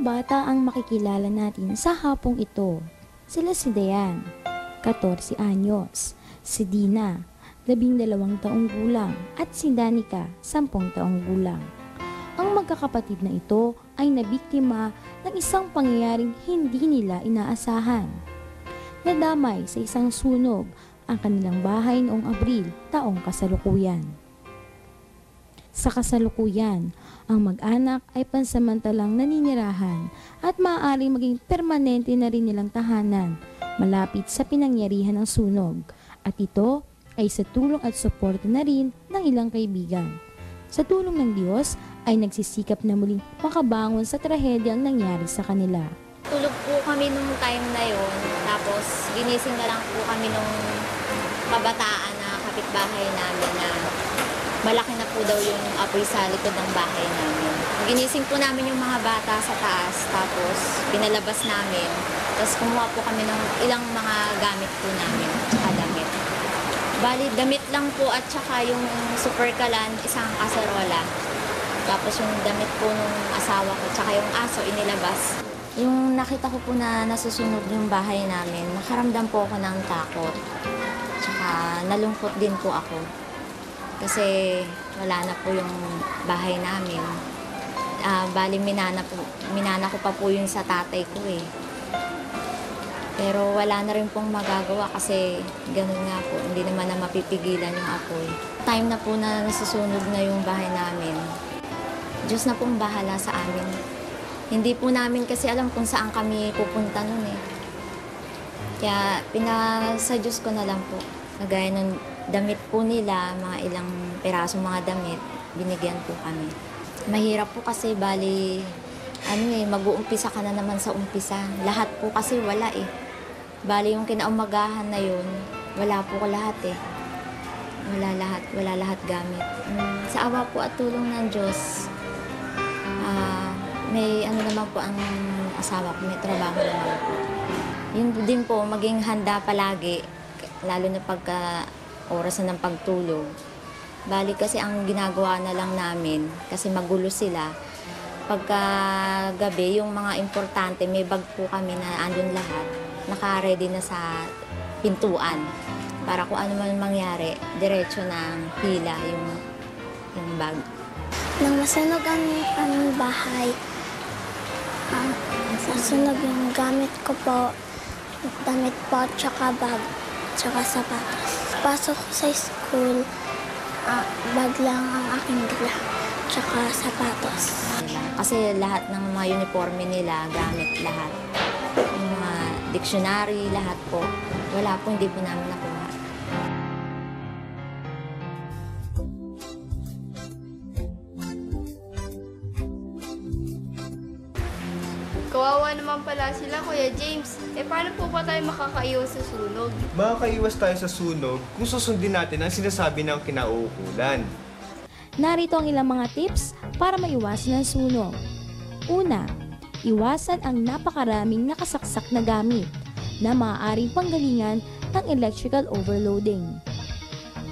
Dalawang bata ang makikilala natin sa hapong ito. Sila si Dayan, 14 anyos, si Dina, 12 taong gulang, at si Danica, 10 taong gulang. Ang magkakapatid na ito ay nabiktima ng isang pangyayaring hindi nila inaasahan. Nadamay sa isang sunog ang kanilang bahay noong Abril taong kasalukuyan. Sa kasalukuyan, ang mag-anak ay pansamantalang naninirahan at maaaring maging permanente na rin nilang tahanan malapit sa pinangyarihan ng sunog at ito ay sa tulong at suporta na rin ng ilang kaibigan. Sa tulong ng Diyos ay nagsisikap na muling makabangon sa trahedyang nangyari sa kanila. Tulog po kami nung time na yon. Tapos ginising na lang po kami nung kabataan na kapitbahay namin na malaki na po daw yung apoy sa likod ng bahay namin. Ginising po namin yung mga bata sa taas, tapos pinalabas namin. Tapos kumuha po kami ng ilang mga gamit po namin, tsaka damit. Bali, damit lang po at tsaka yung super kalan, isang kaserola. Tapos yung damit po nung asawa ko, tsaka yung aso inilabas. Yung nakita ko po na nasusunog yung bahay namin, nakaramdam po ako ng takot. Tsaka nalungkot din po ako. Kasi wala na po yung bahay namin. Ah, bali, minana, po, minana ko pa po yun sa tatay ko eh. Pero wala na rin pong magagawa kasi ganun nga po, hindi naman na mapipigilan yung apoy. Time na po na nasusunog na yung bahay namin. Diyos na pong bahala sa amin. Hindi po namin kasi alam kung saan kami pupunta nun eh. Kaya pinasa Diyos ko na lang po. Kagaya nung damit po nila, mga ilang peraso mga damit, binigyan po kami. Mahirap po kasi bali, ano eh, mag-uumpisa ka na naman sa umpisa. Lahat po kasi wala eh. Bali yung kinaumagahan na yun, wala po ko lahat eh. Wala lahat, wala lahat gamit. Mm, sa awa po at tulong ng Diyos, ah, may ano naman po ang asawa ko, may trabaho naman po. Yun din po, maging handa palagi, lalo na pagka oras na ng pagtulog. Bali kasi ang ginagawa na lang namin, kasi magulo sila, pagka gabi, yung mga importante, may bag po kami na andun lahat, naka-ready na sa pintuan. Para kung ano man mangyari, diretso ng pila yung, yung bag. Nang masunog ang, ang bahay, ang nasunog yung gamit ko po, damit po, tsaka bag, tsaka sapatos. Pasok ko sa school, ah, bag lang ang aking dala, tsaka sapatos. Kasi lahat ng mga uniforme nila, gamit lahat. Yung mga dictionary, lahat po. Wala po, hindi po namin nakuha. Kawawa naman pala sila, Kuya James. Eh, paano po ba tayo makakaiwas sa sunog? Makakaiwas tayo sa sunog kung susundin natin ang sinasabi ng kinauukulan. Narito ang ilang mga tips para maiwasan ang sunog. Una, iwasan ang napakaraming nakasaksak na gamit na maaaring panggalingan ng electrical overloading.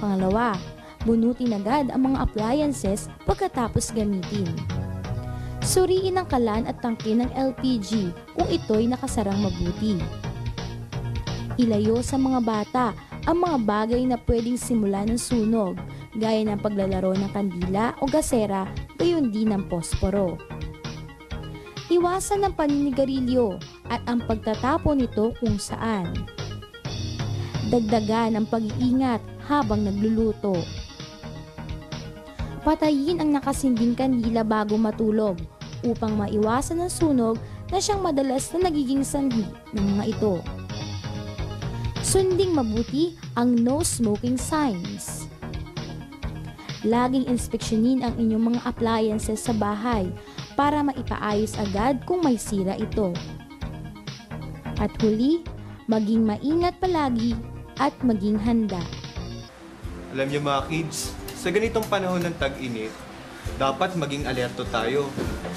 Pangalawa, bunutin agad ang mga appliances pagkatapos gamitin. Suriin ang kalan at tangke ng LPG kung ito'y nakasarang mabuti. Ilayo sa mga bata ang mga bagay na pwedeng simula ng sunog gaya ng paglalaro ng kandila o gasera gayon din ng posporo. Iwasan ang paninigarilyo at ang pagtatapon nito kung saan. Dagdagan ang pag-iingat habang nagluluto. Patayin ang nakasinding kandila bago matulog upang maiwasan ang sunog na siyang madalas na nagiging sanhi ng mga ito. Sunding mabuti ang no smoking signs. Laging inspeksyonin ang inyong mga appliances sa bahay para maipaayos agad kung may sira ito. At huli, maging maingat palagi at maging handa. Alam niyo mga kids, sa ganitong panahon ng tag-init, dapat maging alerto tayo.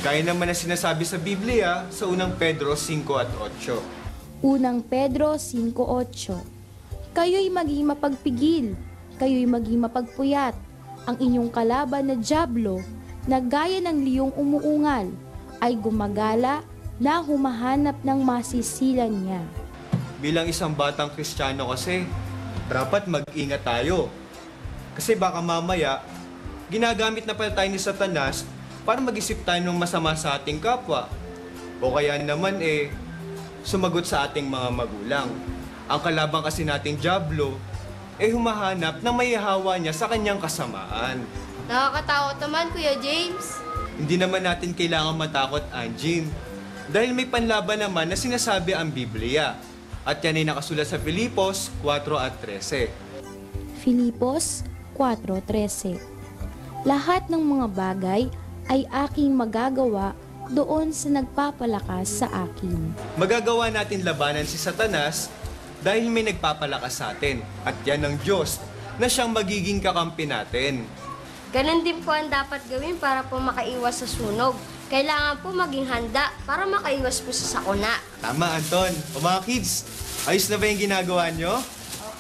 Gaya naman na sinasabi sa Biblia sa unang Pedro 5 at 8. Unang Pedro 5.8 Kayo'y maging mapagpigil, kayo'y maging mapagpuyat. Ang inyong kalaban na Diablo, na gaya ng liyong umuungal, ay gumagala na humahanap ng masisilan niya. Bilang isang batang kristyano kasi, dapat mag-ingat tayo. Kasi baka mamaya, ginagamit na pala tayo ni Satanas para mag-isip tayo ng masama sa ating kapwa. O kaya naman eh, sumagot sa ating mga magulang. Ang kalabang kasi nating Diablo, eh humahanap na may hawa niya sa kanyang kasamaan. Nakakatakot naman, Kuya James. Hindi naman natin kailangan matakot, Anjin. Dahil may panlaban naman na sinasabi ang Biblia. At yan ay nakasulat sa Filipos 4 at 13. Filipos 4.13 Lahat ng mga bagay ay aking magagawa doon sa nagpapalakas sa akin. Magagawa natin labanan si Satanas dahil may nagpapalakas sa atin. At yan ang Diyos na siyang magiging kakampi natin. Ganon din po ang dapat gawin para po makaiwas sa sunog. Kailangan po maging handa para makaiwas po sa sakuna. Tama, Anton. O mga kids, ayos na ba yung ginagawa nyo?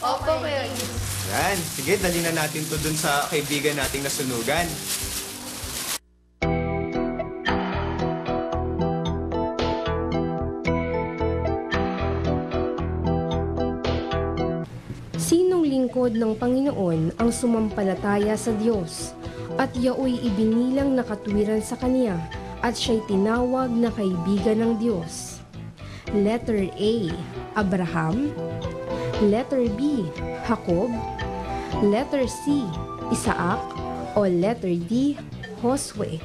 Opo, Kuya. Yan. Sige, dali na natin to dun sa kaibigan nating nasunugan. Sinong lingkod ng Panginoon ang sumampalataya sa Diyos at yaoy ibinilang na katwiran sa Kanya at siya'y tinawag na kaibigan ng Diyos? Letter A. Abraham Letter B. Jacob Letter C. Isaac o Letter D. Josue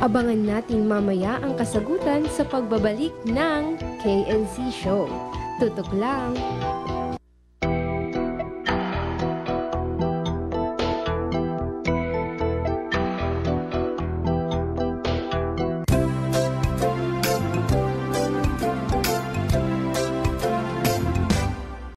Abangan natin mamaya ang kasagutan sa pagbabalik ng KNC Show. Tutok lang!